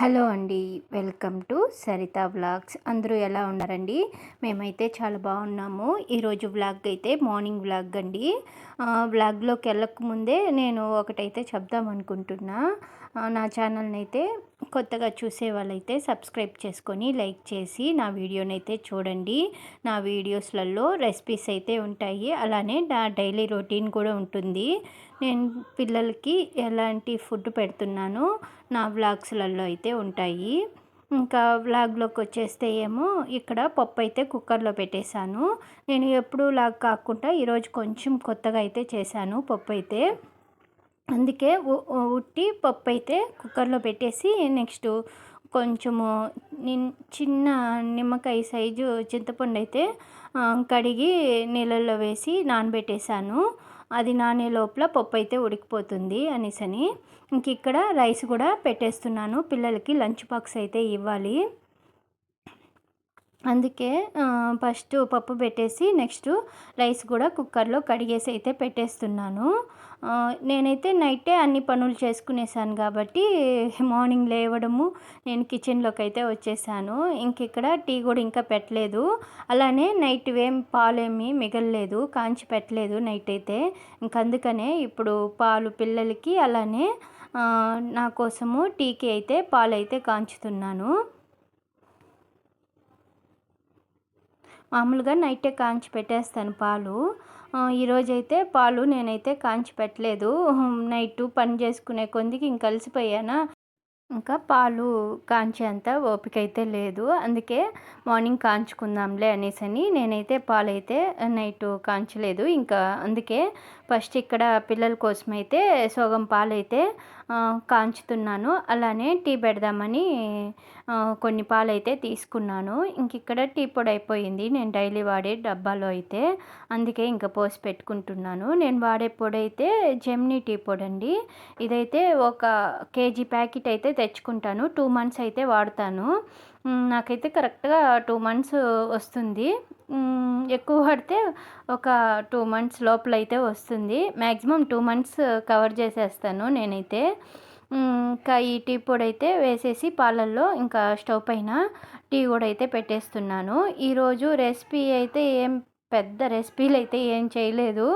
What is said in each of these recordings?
Hello అండి welcome to Saritha vlogs. అందరూ ఎలా ఉన్నారండి? మేమైతే చాలా బాగున్నాము. ఈరోజు వ్లాగ్ అయితే మార్నింగ్ వ్లాగ్ అండి. వ్లాగ్లోకి వెళ్ళక ముందే నేను ఒకటైతే చెప్దాం అనుకుంటున్నా నా ఛానల్ని అయితే కొత్తగా చూసే వాళ్ళైతే సబ్స్క్రైబ్ చేసుకొని లైక్ చేసి నా వీడియోని అయితే చూడండి. నా వీడియోస్లలో రెసిపీస్ అయితే ఉంటాయి. అలానే నా డైలీ రొటీన్ కూడా ఉంటుంది. నేను పిల్లలకి ఎలాంటి ఫుడ్ పెడుతున్నానో నా వ్లాగ్స్లలో అయితే ఉంటాయి. ఇంకా వ్లాగ్లోకి వచ్చేస్తే ఏమో ఇక్కడ పప్పు అయితే కుక్కర్లో పెట్టేశాను. నేను ఎప్పుడు లాగ్ కాకుండా ఈరోజు కొంచెం కొత్తగా అయితే చేశాను పప్పు అయితే. అందుకే ఉట్టి పప్పు అయితే కుక్కర్లో పెట్టేసి నెక్స్ట్ కొంచెము చిన్న నిమ్మకాయ సైజు చింతపండు అయితే కడిగి నీళ్ళల్లో వేసి నానబెట్టేశాను. అది నానే లోపల పప్పు అయితే ఉడికిపోతుంది అనేసని. ఇంక ఇక్కడ రైస్ కూడా పెట్టేస్తున్నాను. పిల్లలకి లంచ్ బాక్స్ అయితే ఇవ్వాలి. అందుకే ఫస్ట్ పప్పు పెట్టేసి నెక్స్ట్ రైస్ కూడా కుక్కర్లో కడిగేసి అయితే పెట్టేస్తున్నాను. నేనైతే నైటే అన్ని పనులు చేసుకునేసాను కాబట్టి మార్నింగ్ లేవడము నేను కిచెన్లోకి అయితే వచ్చేసాను. ఇంక ఇక్కడ టీ కూడా ఇంకా పెట్టలేదు. అలానే నైట్ ఏం పాలేమి మిగలలేదు కాంచి పెట్టలేదు నైట్ అయితే. ఇంక అందుకనే ఇప్పుడు పాలు పిల్లలకి అలానే నా కోసము టీకి అయితే పాలు అయితే కాంచుతున్నాను. మామూలుగా నైటే కాంచి పెట్టేస్తాను పాలు. ఈరోజైతే పాలు నేనైతే కాంచి పెట్టలేదు. నైట్ పని చేసుకునే కొందికి ఇంక కలిసిపోయానా. ఇంకా పాలు కాంచేంత ఓపిక అయితే లేదు. అందుకే మార్నింగ్ కాంచుకుందాంలే అనేసి అని నేనైతే పాలు అయితే నైట్ కాంచలేదు. ఇంకా అందుకే ఫస్ట్ ఇక్కడ పిల్లల కోసం అయితే సగం కాంచుతున్నాను. అలానే టీ పెడదామని కొన్ని పాలైతే తీసుకున్నాను. ఇంక ఇక్కడ టీ పొడి అయిపోయింది. నేను డైలీ వాడే డబ్బాలో అయితే అందుకే ఇంకా పోసి పెట్టుకుంటున్నాను. నేను వాడే పొడి అయితే జెమ్నీ టీ పొడి అండి ఇదైతే ఒక కేజీ ప్యాకెట్ అయితే తెచ్చుకుంటాను. టూ మంత్స్ అయితే వాడతాను. నాకైతే కరెక్ట్గా టూ మంత్స్ వస్తుంది. ఎక్కువ పడితే ఒక టూ మంత్స్ లోపల అయితే వస్తుంది. Maximum two months uh, cover చేసేస్తాను నేనైతే. ఇంకా ఈ టీ పొడి అయితే వేసేసి పాలల్లో ఇంకా స్టవ్ పైన టీ కూడా అయితే పెట్టేస్తున్నాను. ఈరోజు రెసిపీ అయితే ఏం పెద్ద రెసిపీలు అయితే ఏం చేయలేదు.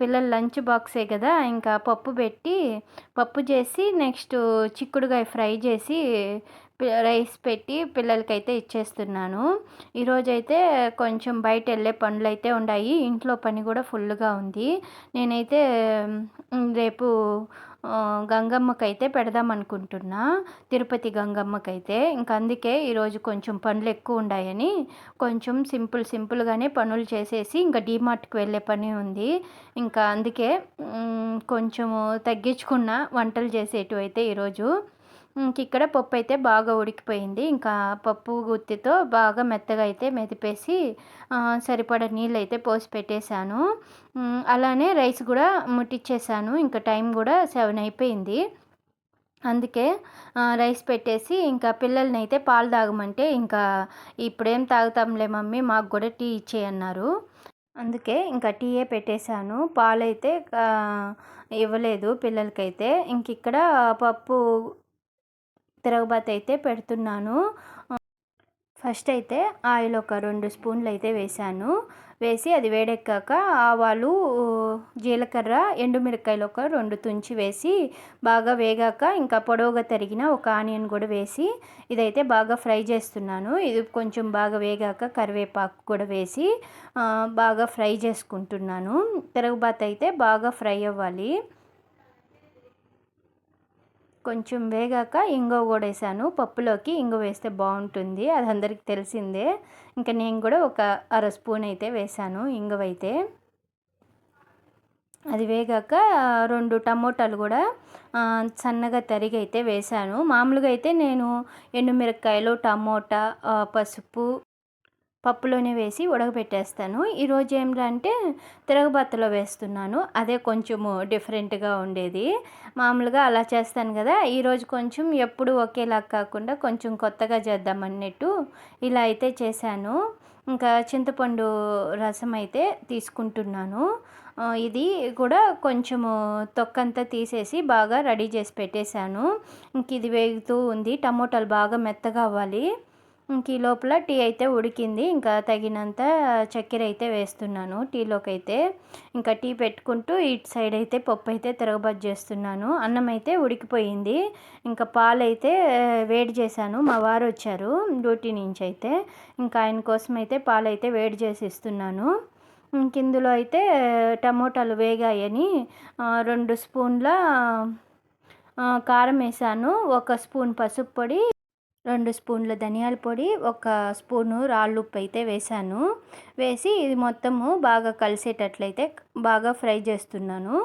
పిల్లల లంచ్ బాక్సే కదా ఇంకా పప్పు పెట్టి పప్పు చేసి నెక్స్ట్ చిక్కుడుగాయ ఫ్రై చేసి రైస్ పెట్టి పిల్లలకైతే ఇచ్చేస్తున్నాను. ఈరోజైతే కొంచెం బయట వెళ్ళే పనులు అయితే ఉన్నాయి ఇంట్లో పని కూడా ఫుల్గా ఉంది. నేనైతే రేపు గంగమ్మకైతే పెడదాం అనుకుంటున్నా తిరుపతి గంగమ్మకైతే. ఇంకా అందుకే ఈరోజు కొంచెం పనులు ఎక్కువ ఉన్నాయని కొంచెం సింపుల్ సింపుల్గానే పనులు చేసేసి ఇంకా డీమార్ట్కి వెళ్ళే పని ఉంది. ఇంకా అందుకే కొంచెము తగ్గించుకున్న వంటలు చేసేటివైతే ఈరోజు ఇక్కడ పప్పు అయితే బాగా ఉడికిపోయింది. ఇంకా పప్పు గుత్తితో బాగా మెత్తగా అయితే మెదిపేసి సరిపడ నీళ్ళు అయితే పోసి పెట్టేశాను. అలానే రైస్ కూడా ముట్టించేసాను ఇంకా టైం కూడా సెవెన్ అయిపోయింది. అందుకే రైస్ పెట్టేసి ఇంకా పిల్లల్ని అయితే పాలు తాగమంటే ఇంకా ఇప్పుడేం తాగుతాంలే మమ్మీ మాకు కూడా టీ ఇచ్చేయన్నారు అందుకే ఇంకా టీయే పెట్టేశాను. పాలైతే ఇవ్వలేదు పిల్లలకైతే. ఇంక ఇక్కడ పప్పు తిరగబాత్ అయితే పెడుతున్నాను. ఫస్ట్ అయితే ఆయిల్ ఒక రెండు స్పూన్లు అయితే వేసాను వేసి అది వేడెక్కాక ఆవాలు జీలకర్ర ఎండుమిరకాయలు ఒక రెండు తుంచి వేసి బాగా వేగాక ఇంకా పొడవుగా తరిగిన ఒక ఆనియన్ కూడా వేసి ఇదైతే బాగా ఫ్రై చేస్తున్నాను. ఇది కొంచెం బాగా వేగాక కరివేపాకు కూడా వేసి బాగా ఫ్రై చేసుకుంటున్నాను. తిరగబాత్ అయితే బాగా ఫ్రై అవ్వాలి. కొంచెం వేగాక ఇంగో కూడా వేసాను పప్పులోకి ఇంగు వేస్తే బాగుంటుంది. అది అందరికి తెలిసిందే. ఇంకా నేను కూడా ఒక అర స్పూన్ అయితే వేసాను ఇంగువైతే అది వేగాక రెండు టమోటాలు కూడా సన్నగా తరిగి అయితే వేసాను. మామూలుగా అయితే నేను ఎండుమిరపకాయలు టమోటా పసుపు పప్పులోనే వేసి ఉడకబెట్టేస్తాను. ఈరోజు ఏమిటంటే తిరగబత్తలో వేస్తున్నాను. అదే కొంచెము డిఫరెంట్గా ఉండేది. మామూలుగా అలా చేస్తాను కదా. ఈరోజు కొంచెం ఎప్పుడు ఒకేలా కాకుండా కొంచెం కొత్తగా చేద్దాం అన్నట్టు ఇలా అయితే చేశాను. ఇంకా చింతపండు రసం అయితే తీసుకుంటున్నాను. ఇది కూడా కొంచెము తొక్కంతా తీసేసి బాగా రెడీ చేసి పెట్టేశాను. ఇంక ఇది వేగుతూ ఉంది. టమోటాలు బాగా మెత్తగా అవ్వాలి. ఇంక ఈ లోపల టీ అయితే ఉడికింది. ఇంకా తగినంత చక్కెర అయితే వేస్తున్నాను టీలోకి అయితే ఇంకా టీ పెట్టుకుంటూ ఇటు సైడ్ అయితే పప్పు అయితే తిరగబడి చేస్తున్నాను. అన్నం అయితే ఉడికిపోయింది. ఇంకా పాలు అయితే వేడి చేశాను. మా వారు వచ్చారు డ్యూటీ నుంచి అయితే. ఇంకా ఆయన కోసం అయితే పాలు అయితే వేడి చేసి ఇస్తున్నాను. ఇంక ఇందులో అయితే టమోటాలు వేగాయని రెండు స్పూన్ల కారం వేసాను ఒక స్పూన్ పసుపు పొడి రెండు స్పూన్ల ధనియాల పొడి ఒక స్పూను రాళ్ళుప్పు అయితే వేసాను. వేసి ఇది మొత్తము బాగా కలిసేటట్లయితే బాగా ఫ్రై చేస్తున్నాను.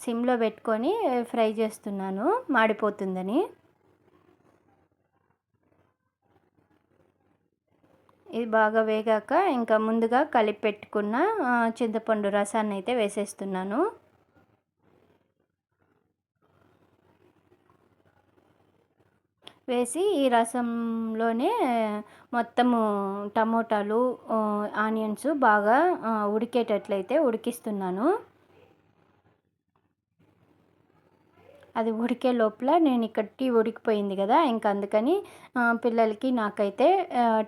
సిమ్లో పెట్టుకొని ఫ్రై చేస్తున్నాను. మాడిపోతుందని. ఇది బాగా వేగాక ఇంకా ముందుగా కలిపి పెట్టుకున్న చింతపండు రసాన్ని అయితే వేసేస్తున్నాను. వేసి ఈ రసంలోనే మొత్తము టమోటాలు ఆనియన్స్ బాగా ఉడికేటట్లయితే ఉడికిస్తున్నాను. అది ఉడికే లోపల నేను ఇక్కడ టీ ఉడికిపోయింది కదా ఇంకా అందుకని పిల్లలకి నాకైతే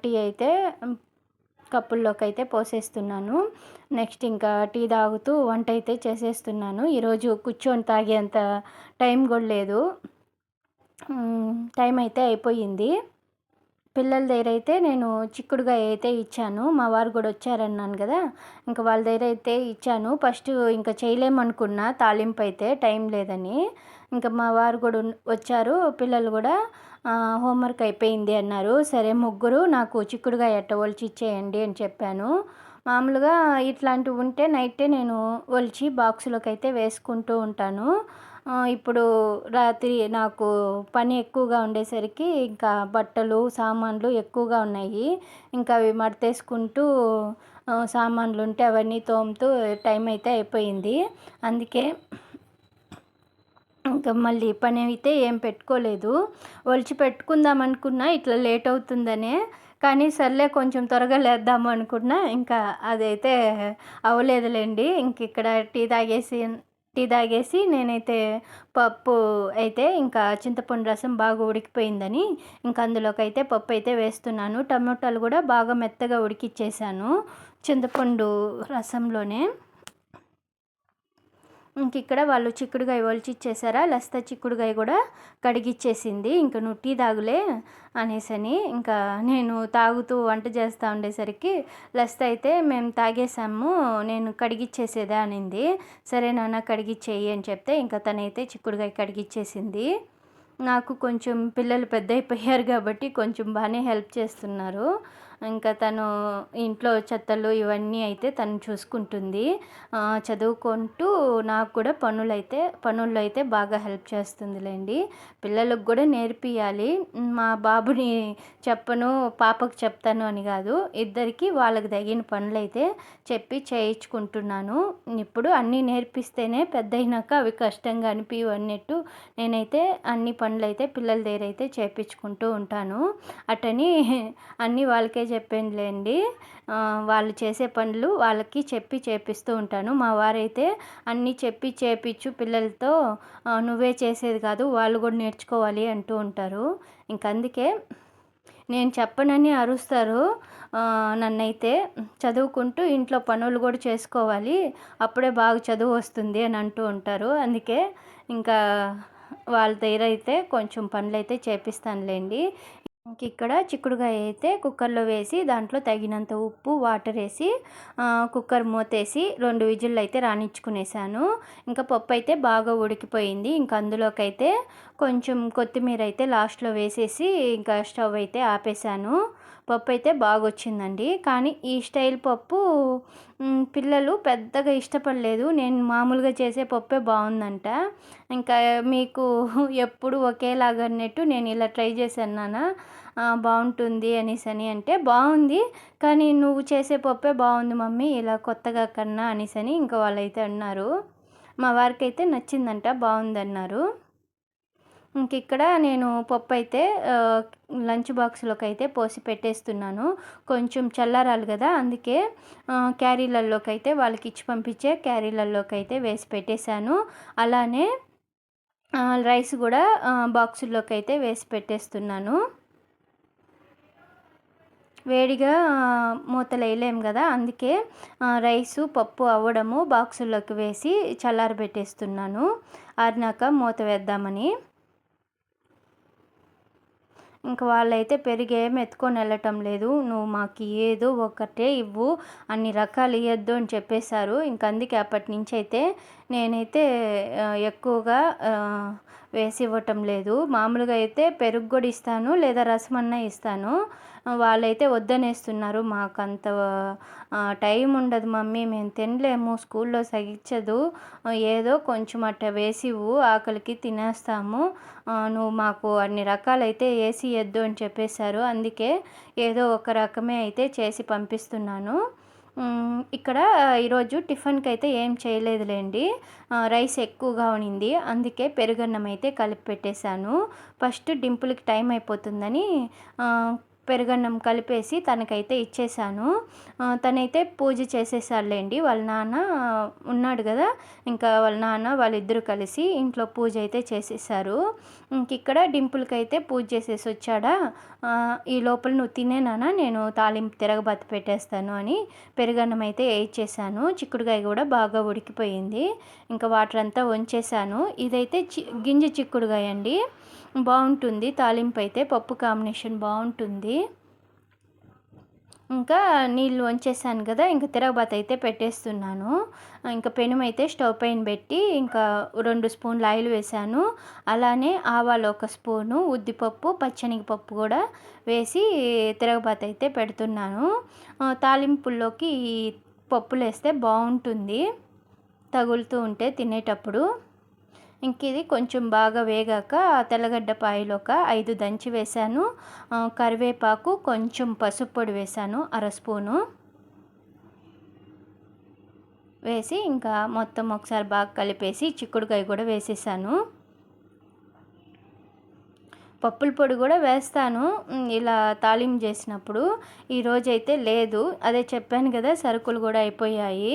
టీ అయితే కప్పుల్లోకి అయితే పోసేస్తున్నాను. నెక్స్ట్ ఇంకా టీ తాగుతూ వంట అయితే చేసేస్తున్నాను. ఈరోజు కూర్చొని తాగేంత టైం కూడా లేదు. టైం అయితే అయిపోయింది. పిల్లల దగ్గర అయితే నేను చిక్కుడుగా అయితే ఇచ్చాను. మా వారు కూడా వచ్చారన్నాను కదా ఇంకా వాళ్ళ దగ్గర అయితే ఇచ్చాను. ఫస్ట్ ఇంకా చేయలేమనుకున్నా తాలింపు అయితే టైం లేదని. ఇంకా మా వారు కూడా వచ్చారు. పిల్లలు కూడా హోంవర్క్ అయిపోయింది అన్నారు. సరే ముగ్గురు నాకు చిక్కుడుగా ఎట్ట ఒలిచి ఇచ్చేయండి అని చెప్పాను. మామూలుగా ఇట్లాంటివి ఉంటే నైటే నేను ఒలిచి బాక్సులోకి అయితే వేసుకుంటూ ఉంటాను. ఇప్పుడు రాత్రి నాకు పని ఎక్కువగా ఉండేసరికి ఇంకా బట్టలు సామాన్లు ఎక్కువగా ఉన్నాయి. ఇంకా అవి మడతేసుకుంటూ సామాన్లు ఉంటే అవన్నీ తోముతూ టైం అయితే అయిపోయింది. అందుకే ఇంకా మళ్ళీ పని అయితే ఏం పెట్టుకోలేదు. ఒలిచి పెట్టుకుందాం అనుకున్నా ఇట్లా లేట్ అవుతుందనే. కానీ సర్లే కొంచెం త్వరగా లేద్దాము అనుకున్నా ఇంకా అదైతే అవ్వలేదులేండి. ఇంక ఇక్కడ టీ తాగేసి టీ తాగేసి నేనైతే పప్పు అయితే ఇంకా చింతపండు రసం బాగా ఉడికిపోయిందని ఇంకా అందులోకి అయితే పప్పు అయితే వేస్తున్నాను. టమాటాలు కూడా బాగా మెత్తగా ఉడికిచ్చేసాను. చింతపండు రసంలోనే ఇంక ఇక్కడ వాళ్ళు చిక్కుడుగాయ ఒలిచిచ్చేసారా? లస్తా చిక్కుడుగాయ కూడా కడిగిచ్చేసింది. ఇంక నువ్వు టీ తాగులే అనేసని ఇంకా నేను తాగుతూ వంట చేస్తూ ఉండేసరికి లస్తా అయితే మేము తాగేసాము నేను కడిగిచ్చేసేదా అనింది. సరే నాన్న కడిగిచ్చేయి అని చెప్తే ఇంకా తనైతే చిక్కుడుగాయ కడిగిచ్చేసింది. నాకు కొంచెం పిల్లలు పెద్ద అయిపోయారు కాబట్టి కొంచెం బాగానే హెల్ప్ చేస్తున్నారు. ఇంకా తను ఇంట్లో చెత్తలు ఇవన్నీ అయితే తను చూసుకుంటుంది. చదువుకుంటూ నాకు కూడా పనులు అయితే పనుల్లో అయితే బాగా హెల్ప్ చేస్తుందిలేండి. పిల్లలకు కూడా నేర్పియాలి. మా బాబుని చెప్పను పాపకు చెప్తాను అని కాదు. ఇద్దరికి వాళ్ళకి తగిన పనులు అయితే చెప్పి చేయించుకుంటున్నాను. ఇప్పుడు అన్నీ నేర్పిస్తేనే పెద్ద అయినాక అవి కష్టంగా అనిపించవు అన్నట్టు నేనైతే అన్ని పనులు అయితే పిల్లల దగ్గర అయితే చేయించుకుంటూ ఉంటాను. అటని అన్నీ వాళ్ళకే చెప్పానులేండి వాళ్ళు చేసే పనులు వాళ్ళకి చెప్పి చేపిస్తూ ఉంటాను. మా వారైతే అన్నీ చెప్పి చేపించు పిల్లలతో నువ్వే చేసేది కాదు వాళ్ళు కూడా నేర్చుకోవాలి అంటూ ఉంటారు. ఇంక అందుకే నేను చెప్పనని అరుస్తారు. నన్నైతే చదువుకుంటూ ఇంట్లో పనులు కూడా చేసుకోవాలి. అప్పుడే బాగా చదువు వస్తుంది అని అంటూ ఉంటారు. అందుకే ఇంకా వాళ్ళ దగ్గర అయితే కొంచెం పనులు అయితే చేపిస్తానులేండి. ఇంక ఇక్కడ చిక్కుడుకాయ అయితే కుక్కర్లో వేసి దాంట్లో తగినంత ఉప్పు వాటర్ వేసి కుక్కర్ మూతేసి రెండు విజిల్లు అయితే రాణించుకునేసాను ఇంకా పప్పు అయితే బాగా ఉడికిపోయింది. ఇంకా అందులోకైతే కొంచెం కొత్తిమీర అయితే లాస్ట్లో వేసేసి ఇంకా స్టవ్ అయితే ఆపేసాను. పప్పు అయితే బాగా వచ్చిందండి కానీ ఈ స్టైల్ పప్పు పిల్లలు పెద్దగా ఇష్టపడలేదు. నేను మామూలుగా చేసే పప్పే బాగుందంట ఇంకా మీకు ఎప్పుడు ఒకేలాగా అన్నట్టు నేను ఇలా ట్రై చేశాను నాన్న. బాగుంటుంది అనేసి అని అంటే బాగుంది కానీ నువ్వు చేసే పప్పే బాగుంది మమ్మీ ఇలా కొత్తగా కన్నా అనేసి అని ఇంకా వాళ్ళైతే అన్నారు. మా వారికి అయితే నచ్చిందంట బాగుందన్నారు ఇంక ఇక్కడ నేను పప్పు అయితే లంచ్ బాక్స్లోకి అయితే పోసి పెట్టేస్తున్నాను. కొంచెం చల్లారాలి కదా అందుకే క్యారీలలోకి అయితే వాళ్ళకి ఇచ్చి పంపించే క్యారీలలోకి అయితే వేసి పెట్టేశాను. అలానే రైస్ కూడా బాక్సుల్లోకి అయితే వేసి పెట్టేస్తున్నాను. వేడిగా మూతలు వేయలేము కదా అందుకే రైసు పప్పు అవ్వడము బాక్సుల్లోకి వేసి చల్లారబెట్టేస్తున్నాను. ఆరినాక మూత వేద్దామని. ఇంక వాళ్ళైతే పెరిగి ఏం ఎత్తుకొని వెళ్ళటం లేదు. నువ్వు మాకు ఏదో ఒకటే ఇవ్వు అన్ని రకాలు ఇవ్వద్దు అని చెప్పేశారు. ఇంక అందుకే అప్పటి నుంచి అయితే నేనైతే ఎక్కువగా వేసి ఇవ్వటం లేదు. మామూలుగా అయితే పెరుగు కూడా ఇస్తాను లేదా రసం అన్న ఇస్తాను. వాళ్ళైతే వద్దనేస్తున్నారు. మాకు అంత టైం ఉండదు మమ్మీ మేము తినలేము స్కూల్లో సగించదు ఏదో కొంచెం అట్ట వేసివు ఆకలికి తినేస్తాము. నువ్వు మాకు అన్ని రకాలైతే వేసి ఇవ్వద్దు అని చెప్పేశారు. అందుకే ఏదో ఒక రకమే అయితే చేసి పంపిస్తున్నాను. ఇక్కడ ఈరోజు టిఫిన్కి అయితే ఏం చేయలేదులేండి. రైస్ ఎక్కువగా ఉనింది. అందుకే పెరుగన్నం అయితే కలిపి పెట్టేశాను. ఫస్ట్ డింపుల్కి టైం అయిపోతుందని పెరుగన్నం కలిపేసి తనకైతే ఇచ్చేసాను తనైతే పూజ చేసేసారులేండి వాళ్ళ నాన్న ఉన్నాడు కదా ఇంకా వాళ్ళ నాన్న వాళ్ళిద్దరూ కలిసి ఇంట్లో పూజ అయితే చేసేసారు ఇంకిక్కడ డింపుల్కి అయితే పూజ చేసేసి వచ్చాడా? ఈ లోపల నువ్వు తినేనానా నేను తాలింపు తిరగబత్తి పెట్టేస్తాను అని పెరుగన్నం అయితే వేయించేసాను చిక్కుడుకాయ కూడా బాగా ఉడికిపోయింది. ఇంకా వాటర్ అంతా వంచేసాను ఇదైతే చి గింజ చిక్కుడుకాయ అండి. బాగుంటుంది. తాలింపు అయితే పప్పు కాంబినేషన్ బాగుంటుంది. ఇంకా నీళ్ళు వంచేసాను కదా ఇంకా తిరగబాత్ అయితే పెట్టేస్తున్నాను. ఇంకా పెనుమైతే స్టవ్ పైన పెట్టి ఇంకా రెండు స్పూన్లు ఆయిల్ వేసాను. అలానే ఆవాలు ఒక స్పూను ఉద్దిపప్పు పచ్చనిపప్పు కూడా వేసి తిరగబాత్ అయితే పెడుతున్నాను. తాలింపుల్లోకి పప్పులు వేస్తే బాగుంటుంది. తగులుతూ ఉంటే తినేటప్పుడు. ఇంక ఇది కొంచెం బాగా వేగాక తెల్లగడ్డ పాయలు ఒక ఐదు దంచి వేశాను. కరివేపాకు కొంచెం పసుపు పొడి వేశాను అర స్పూను. వేసి ఇంకా మొత్తం ఒకసారి బాగా కలిపేసి చిక్కుడుకాయ కూడా వేసేసాను. పప్పుల పొడి కూడా వేస్తాను. ఇలా తాలింపు చేసినప్పుడు ఈరోజైతే లేదు. అదే చెప్పాను కదా సరుకులు కూడా అయిపోయాయి.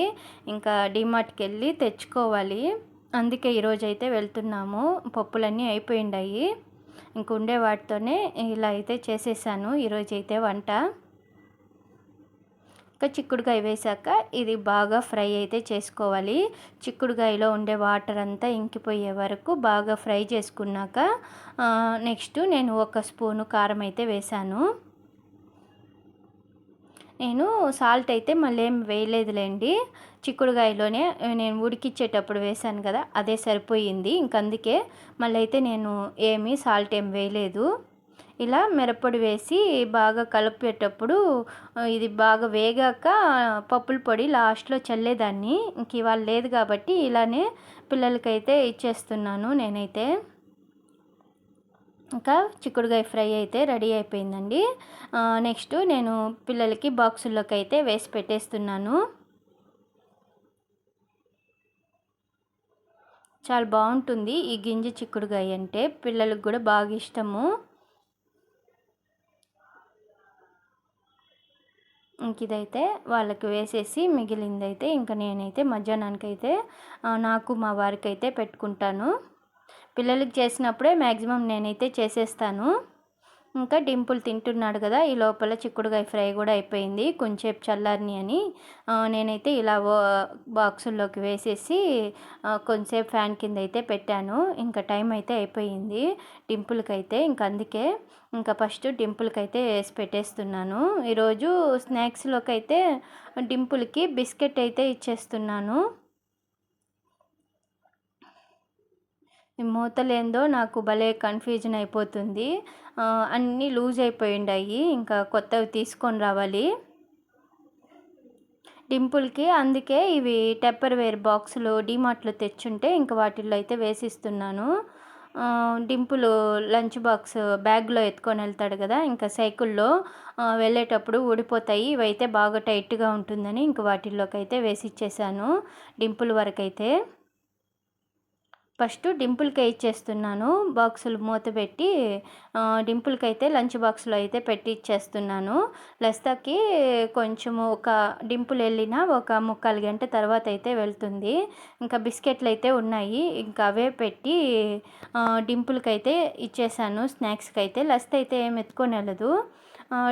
ఇంకా డిమార్ట్కి వెళ్ళి తెచ్చుకోవాలి. అందుకే ఈరోజు అయితే వెళ్తున్నాము. పప్పులన్నీ అయిపోయిండాయి. ఇంక ఉండే వాటితోనే ఇలా అయితే చేసేసాను. ఈరోజు అయితే వంట. ఇంకా చిక్కుడుకాయ వేసాక ఇది బాగా ఫ్రై అయితే చేసుకోవాలి. చిక్కుడుకాయలో ఉండే వాటర్ అంతా ఇంకిపోయే వరకు బాగా ఫ్రై చేసుకున్నాక నెక్స్ట్ నేను ఒక స్పూను కారం అయితే వేసాను. నేను సాల్ట్ అయితే మళ్ళీ ఏం వేయలేదులేండి. చిక్కుడుకాయలోనే నేను ఉడికిచ్చేటప్పుడు వేశాను కదా అదే సరిపోయింది. ఇంకందుకే మళ్ళీ అయితే నేను ఏమీ సాల్ట్ ఏం వేయలేదు. ఇలా మిరప్పొడి వేసి బాగా కలిపేటప్పుడు ఇది బాగా వేగాక పప్పుల పొడి లాస్ట్లో చల్లేదాన్ని. ఇంక ఇవాళ లేదు కాబట్టి ఇలానే పిల్లలకైతే ఇచ్చేస్తున్నాను నేనైతే. ఇంకా చిక్కుడుకాయ ఫ్రై అయితే రెడీ అయిపోయిందండి. నెక్స్ట్ నేను పిల్లలకి బాక్సుల్లోకి అయితే వేసి పెట్టేస్తున్నాను. చాలా బాగుంటుంది ఈ గింజ చిక్కుడుకాయ అంటే పిల్లలకు కూడా బాగా ఇష్టము. ఇంక ఇదైతే వాళ్ళకి వేసేసి మిగిలిందైతే ఇంకా నేనైతే మధ్యాహ్నానికి అయితే నాకు మా వారికి అయితే పెట్టుకుంటాను. పిల్లలకి చేసినప్పుడే మ్యాక్సిమం నేనైతే చేసేస్తాను. ఇంకా డింపుల్ తింటున్నాడు కదా ఈ లోపల చిక్కుడుకాయ ఫ్రై కూడా అయిపోయింది కొంచెంసేపు చల్లారిని అని. నేనైతే ఇలా బాక్సుల్లోకి వేసేసి కొంచెంసేపు ఫ్యాన్ కింద అయితే పెట్టాను. ఇంకా టైం అయితే అయిపోయింది డింపుల్కి అయితే ఇంక అందుకే ఇంకా ఫస్ట్ డింపుల్కి అయితే వేసి పెట్టేస్తున్నాను. ఈరోజు స్నాక్స్లోకి అయితే డింపుల్కి బిస్కెట్ అయితే ఇచ్చేస్తున్నాను. మూతలేందో నాకు భలే కన్ఫ్యూజన్ అయిపోతుంది. అన్నీ లూజ్ అయిపోయిండాయి. ఇంకా కొత్తవి తీసుకొని రావాలి. డింపుల్కి అందుకే ఇవి టెప్పర్ వేర్ బాక్సులు డిమార్ట్లో తెచ్చుంటే ఇంక వాటిల్లో అయితే వేసిస్తున్నాను. డింపుల్ లంచ్ బాక్స్ బ్యాగ్లో ఎత్తుకొని వెళ్తాడు కదా ఇంకా సైకిల్లో వెళ్ళేటప్పుడు ఊడిపోతాయి. ఇవైతే బాగా టైట్గా ఉంటుందని ఇంక వాటిల్లోకి అయితే వేసి ఇచ్చేసాను డింపుల్ వరకు అయితే ఫస్ట్ డింపుల్కే ఇచ్చేస్తున్నాను. బాక్సులు మూత పెట్టి డింపుల్కి అయితే లంచ్ బాక్స్లో అయితే పెట్టి ఇచ్చేస్తున్నాను. లస్తాకి కొంచెము ఒక డింపుల్ వెళ్ళిన ఒక ముక్కాలు గంట తర్వాత అయితే వెళ్తుంది. ఇంకా బిస్కెట్లు అయితే ఉన్నాయి. ఇంకా అవే పెట్టి డింపుల్కి అయితే ఇచ్చేసాను. స్నాక్స్కి అయితే లస్త అయితే ఏం ఎత్తుకొని వెళ్ళదు.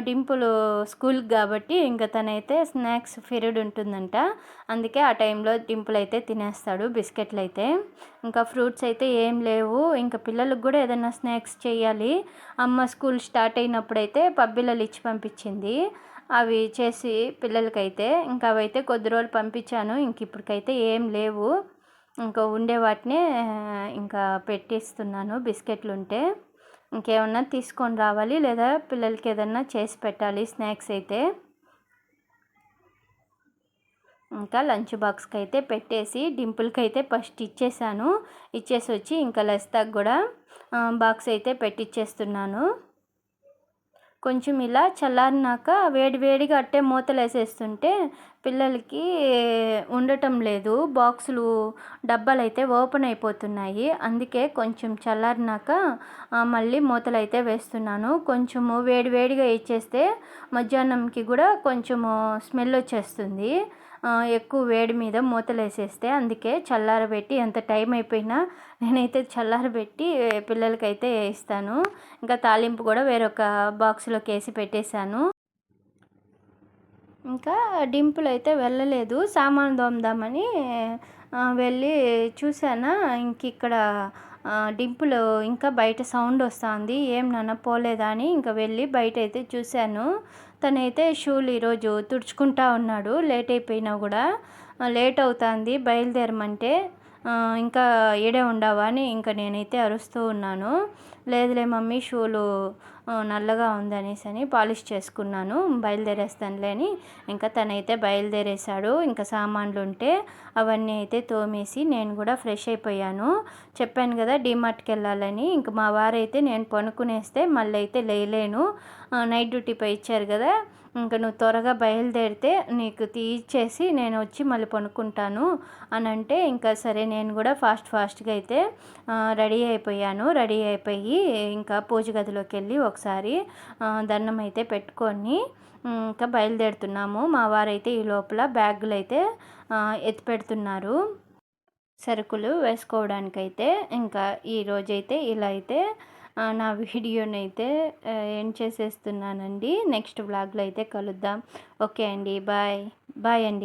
డింపుల్ స్కూల్ కాబట్టి ఇంకా తనైతే స్నాక్స్ పీరియడ్ ఉంటుందంట. అందుకే ఆ టైంలో డింపుల్ అయితే తినేస్తాడు బిస్కెట్లు అయితే ఇంకా ఫ్రూట్స్ అయితే ఏం లేవు. ఇంకా పిల్లలకు కూడా ఏదైనా స్నాక్స్ చేయాలి అమ్మ స్కూల్ స్టార్ట్ అయినప్పుడు అయితే పబ్బిల్లలు ఇచ్చి పంపించింది. అవి చేసి పిల్లలకైతే ఇంకా అవైతే కొద్ది రోజులు పంపించాను. ఇంక ఇప్పటికైతే ఏం లేవు. ఇంకా ఉండే వాటినే ఇంకా పెట్టిస్తున్నాను బిస్కెట్లు ఉంటే ఇంకేమన్నా తీసుకొని రావాలి లేదా పిల్లలకి ఏదన్నా చేసి పెట్టాలి స్నాక్స్ అయితే? ఇంకా లంచ్ బాక్స్కి అయితే పెట్టేసి డింపుల్కి అయితే ఫస్ట్ ఇచ్చేసాను. ఇచ్చేసి వచ్చి ఇంకా లెస్తాకి కూడా బాక్స్ అయితే పెట్టిచ్చేస్తున్నాను. కొంచెం ఇలా చల్లారినాక వేడివేడిగా అట్టే మూతలు వేసేస్తుంటే పిల్లలకి ఉండటం లేదు. బాక్సులు డబ్బాలు అయితే ఓపెన్ అయిపోతున్నాయి. అందుకే కొంచెం చల్లారినాక మళ్ళీ మూతలు అయితే వేస్తున్నాను. కొంచెము వేడివేడిగా ఇచ్చేస్తే మధ్యాహ్నంకి కూడా కొంచెము స్మెల్ వచ్చేస్తుంది. ఎక్కువ వేడి మీద మూతలేసేస్తే అందుకే చల్లారబెట్టి ఎంత టైం అయిపోయినా నేనైతే చల్లారబెట్టి పిల్లలకైతే ఇస్తాను. ఇంకా తాలింపు కూడా వేరొక బాక్స్లోకి వేసి పెట్టేశాను. ఇంకా డింపులు అయితే వెళ్ళలేదు. సామాన్ దోమదామని వెళ్ళి చూసానా ఇంక ఇక్కడ డింపుల్ ఇంకా బయట సౌండ్ వస్తుంది. ఏం నాన్న పోలేదా అని ఇంకా వెళ్ళి బయట అయితే చూశాను. తనైతే షూలు ఈరోజు తుడుచుకుంటా ఉన్నాడు. లేట్ అయిపోయినా కూడా లేట్ అవుతుంది. బయలుదేరమంటే ఇంకా ఈడే ఉండవా అని ఇంకా నేనైతే అరుస్తూ ఉన్నాను. లేదులే మమ్మీ షూలు నల్లగా ఉందనేసి అని పాలిష్ చేసుకున్నాను. బయలుదేరేస్తానులే అని ఇంకా తనైతే బయలుదేరేశాడు. ఇంకా సామాన్లు ఉంటే అవన్నీ అయితే తోమేసి నేను కూడా ఫ్రెష్ అయిపోయాను. చెప్పాను కదా డీమార్ట్కి వెళ్ళాలని. ఇంక మా వారైతే నేను పనుకునేస్తే మళ్ళీ అయితే లేలేను నైట్ డ్యూటీ ఇచ్చారు కదా ఇంకా నువ్వు త్వరగా బయలుదేరితే నీకు తీర్చేసి నేను వచ్చి మళ్ళీ పనుకుంటాను అని అంటే ఇంకా సరే నేను కూడా ఫాస్ట్ ఫాస్ట్గా అయితే రెడీ అయిపోయాను. రెడీ అయిపోయి ఇంకా పూజ గదిలోకి వెళ్ళి ఒకసారి దండం అయితే పెట్టుకొని ఇంకా బయలుదేరుతున్నాము. మా వారైతే ఈ లోపల బ్యాగులు అయితే ఎత్తి పెడుతున్నారు సరుకులు వేసుకోవడానికైతే ఇంకా ఈరోజైతే ఇలా అయితే నా వీడియోని అయితే ఎండ్ చేసేస్తున్నానండి. నెక్స్ట్ బ్లాగ్లో అయితే కలుద్దాం. ఓకే అండి. బాయ్. బాయ్ అండి.